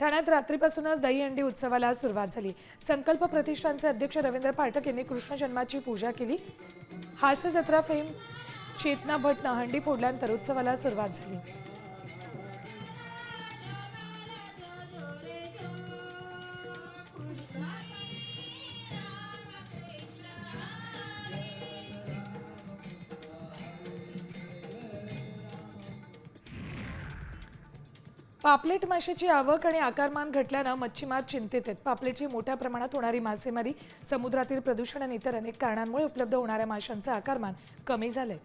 ठाण्यात रात्रीपासूनच दहीहंडी उत्सवाला सुरुवात झाली. संकल्प प्रतिष्ठानचे अध्यक्ष रवींद्र पाठक यांनी कृष्ण जन्माची पूजा केली. हास्य जत्रा फेम चेतना भटनं हंडी फोडल्यानंतर उत्सवाला सुरुवात झाली. पापलेट माशाची आवक आणि आकारमान घटल्यानं मच्छीमार चिंतेत आहेत. पापलेटची मोठ्या प्रमाणात होणारी मासेमारी समुद्रातील प्रदूषण आणि इतर अनेक कारणांमुळे उपलब्ध होणाऱ्या माशांचं आकारमान कमी झालंय.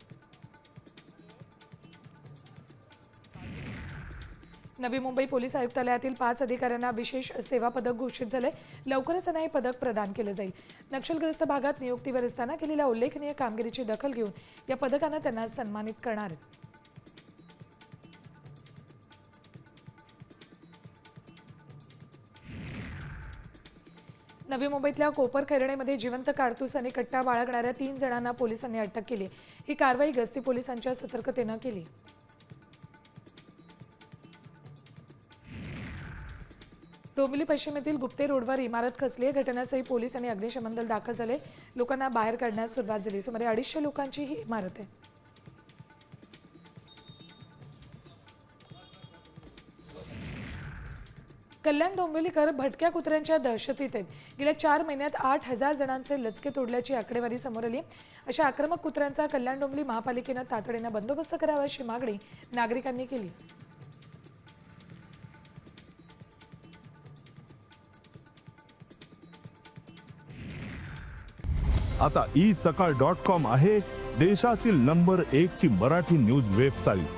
नवी मुंबई पोलीस आयुक्तालयातील पाच अधिकाऱ्यांना विशेष सेवा पदक घोषित झाले लवकरच त्यांना हे पदक प्रदान केलं जाईल. नक्षलग्रस्त भागात नियुक्तीवर असताना केलेल्या उल्लेखनीय कामगिरीची दखल घेऊन या पदकानं त्यांना सन्मानित करणार आहेत. नवी मुंबईतल्या कोपर खैरणेमध्ये जिवंत काडतूस आणि कट्टा बाळगणाऱ्या तीन जणांना पोलिसांनी अटक केली. ही कारवाई गस्ती पोलिसांच्या सतर्कतेनं केली. डोंबिवली पश्चिमेतील गुप्ते रोडवर इमारत खचली आहे. घटनास्थळी पोलीस आणि अग्निशमन दल दाखल झाले. लोकांना बाहेर काढण्यास सुरुवात झाली. सुमारे अडीचशे लोकांची ही इमारत आहे. कल्याण डोंबिवलीकर भटक्या कुत्र्यांच्या दहशतीत आहेत. गेल्या चार महिन्यात आठ हजार जणांचे लचके तोडल्याची आकडेवारी समोर आली अशा आक्रमक कुत्र्यांचा कल्याण डोंबिवली महापालिकेनं तातडीनं बंदोबस्त करावा अशी मागणी नागरिकांनी केली. आता ई सकाळ डॉट कॉम आहे देशातील नंबर एक ची मराठी न्यूज वेबसाईट.